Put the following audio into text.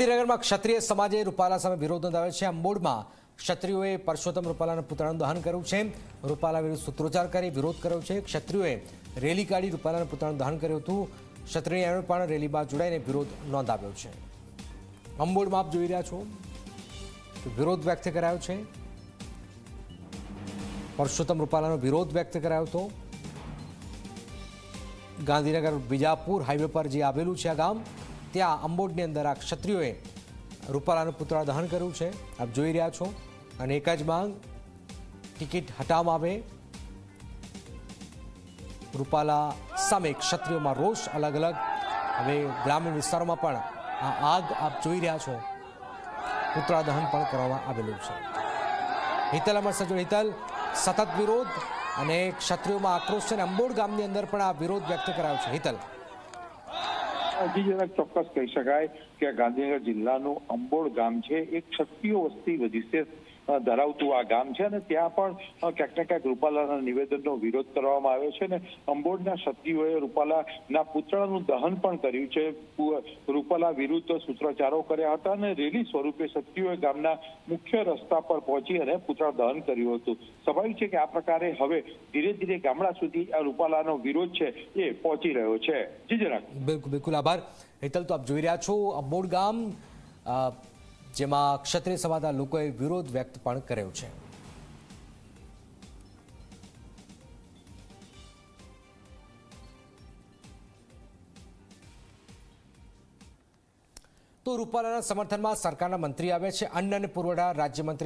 ગાંધીનગરમાં ક્ષત્રિય સમાજે રૂપાલા સામે વિરોધ નોંધાવ્યો છે. અંબોડમાં ક્ષત્રિયોએ પરસોત્તમ રૂપાલાના પુતળાનું દહન કર્યું છે. રૂપાલા વિરુદ્ધ સૂત્રોચ્ચાર કરી વિરોધ કર્યો છે. ક્ષત્રિયોએ રેલી કાઢી રૂપાલાના પુતળાનું દહન કર્યું હતું. ક્ષત્રિયોએ પણ રેલીમાં જોડાઈને વિરોધ નોંધાવ્યો છે. અંબોડમાં આપ જોઈ રહ્યા છો વિરોધ વ્યક્ત કરાયો છે. પરસોત્તમ રૂપાલાનો વિરોધ વ્યક્ત કરાયો હતો. ગાંધીનગર બીજાપુર હાઈવે પર જે આવેલું છે આ ગામ ત્યાં અંબોડની અંદર આ ક્ષત્રિયોએ રૂપાલાનું પુતળા દહન કર્યું છે. આપ જોઈ રહ્યા છો. અને એક જ માંગ, ટિકિટ હટાવવામાં આવે. રૂપાલા સામે ક્ષત્રિયોમાં રોષ અલગ અલગ હવે ગ્રામીણ વિસ્તારોમાં પણ આ આગ આપ જોઈ રહ્યા છો. પુતળા દહન પણ કરવામાં આવેલું છે. હિતલ, અમર સજોડ હિતલ. સતત વિરોધ અને ક્ષત્રિયોમાં આક્રોશ છે અને અંબોડ ગામની અંદર પણ આ વિરોધ વ્યક્ત કરાયો છે. હિતલ. હજી જરાક ચોક્કસ કહી શકાય કે ગાંધીનગર જિલ્લાનું અંબોડ ગામ છે. એક ક્ષત્રિય વસ્તી વિશેષ અ, ધરાવતું આ ગામ છે અને ત્યાં પણ ક્યાંક ને ક્યાંક રૂપાલાના નિવેદનનો વિરોધ કરવામાં આવ્યો છે અને અંબોડના સતીઓએ રૂપાલાના પુતળાનું દહન પણ કર્યું છે. રૂપાલા વિરુદ્ધ સૂત્રોચ્ચારો કર્યા હતા અને રેલી સ્વરૂપે સતીઓએ ગામના મુખ્ય રસ્તા પર પહોંચી અને પુતળા દહન કર્યું હતું. સ્વાભાવિક છે કે આ પ્રકારે હવે ધીરે ધીરે ગામડા સુધી આ રૂપાલાનો વિરોધ છે એ પહોંચી રહ્યો છે. જી જરાક. બિલકુલ બિલકુલ આભાર. હેતલ, તો આપ જોઈ રહ્યા છો અંબોડ ગામ. જેમાં ક્ષત્રિય સમાજના લોકોએ વિરોધ વ્યક્ત પણ કર્યો છે. તો રૂપાલાના સમર્થનમાં સરકારના મંત્રી આવે છે. અન્ન અને પુરવઠા રાજ્યમંત્રી